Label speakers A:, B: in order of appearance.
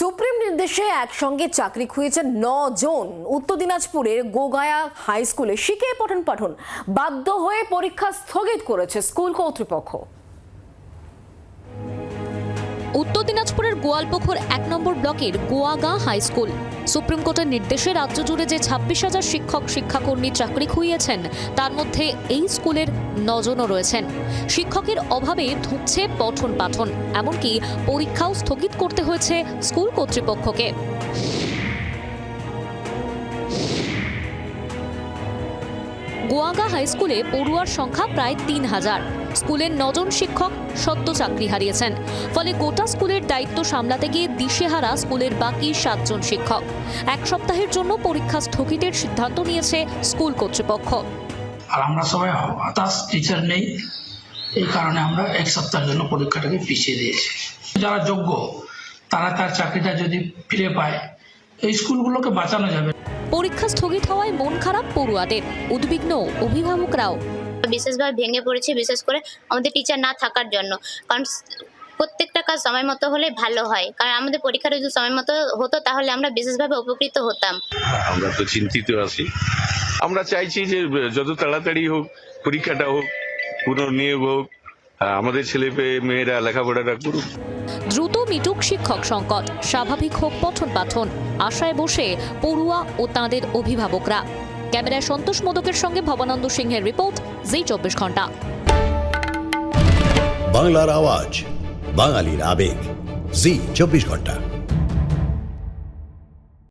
A: Supreme নির্দেশে একসঙ্গে চাকরি খুঁজেছেন জন উত্তর দিনাজপুরের গোগায়া হাই স্কুলে শিখে পঠন পাঠন বাধ্য হয়ে পরীক্ষা স্থগিত করেছে স্কুল কর্তৃপক্ষ।
B: উত্তর দিনাজপুরের গোয়ালপুকুর এক নম্বর ব্লকের গোয়াগা হাই স্কুল সুপ্রিম কোর্টের নির্দেশে রাজ্য জুড়ে যে ছাব্বিশ হাজার শিক্ষক, শিক্ষাকর্মী চাকরি খুইয়েছেন, তার মধ্যে এই স্কুলের নজনও রয়েছেন। শিক্ষকের অভাবে ধুঁকছে পঠন পাঠন এমনকি পরীক্ষাও স্থগিত করতে হয়েছে স্কুল কর্তৃপক্ষকে। গোয়াগা হাই স্কুলে পড়ুয়ার সংখ্যা প্রায় তিন হাজার। স্কুলের নজন শিক্ষক সদ্য চাকরি হারিয়েছেন। ফলে গোটা স্কুলের দায়িত্ব সামলাতে গিয়ে দিশেহারা স্কুলের বাকি সাতজন শিক্ষক। এক সপ্তাহের জন্য পরীক্ষা স্থগিতের সিদ্ধান্ত নিয়েছে স্কুল কর্তৃপক্ষ।
C: আর আমরা সবাই হতাশ টিচার নেই। এই কারণে আমরা এক সপ্তাহের জন্য পরীক্ষাটাকে পিছিয়ে দিয়েছি। যারা যোগ্য, তারা তার চাকরিটা যদি ফিরে পায়, এই স্কুলগুলোকে বাঁচানো যাবে।
B: পরীক্ষা স্থগিত হওয়ায় মন খারাপ পড়ুয়াদের। উদ্বিগ্ন অভিভাবকরাও।
D: বিশেষভাবে ভেঙে পড়েছে বিশেষ করে আমাদের টিচার না থাকার জন্য। কারণ প্রত্যেকটা কাজ সময় মতো হলে ভালো হয়। কারণ আমাদের পরীক্ষাটা যদি সময় মতো হতো তাহলে আমরা বিশেষভাবে উপকৃত হতাম।
E: আমরা তো চিন্তিত আছি। আমরা চাইছি যে যত তাড়াতাড়ি হোক পরীক্ষাটা হোক পুনর্নিয়োগ হোক আমাদের ছেলে পেয়ে মেয়েরা লেখাপড়াটা করুক।
B: দ্রুত মিটুক শিক্ষক সংকট, স্বাভাবিক হোক পঠন পাঠন। আশায় বসে পড়ুয়া ও তাঁদের অভিভাবকরা। ক্যামেরায় সন্তোষ মোদকের সঙ্গে ভবানন্দ সিংহের রিপোর্ট, জি চব্বিশ ঘণ্টা।
F: বাংলার আওয়াজ, বাঙালির আবেগ, জি চব্বিশ ঘণ্টা।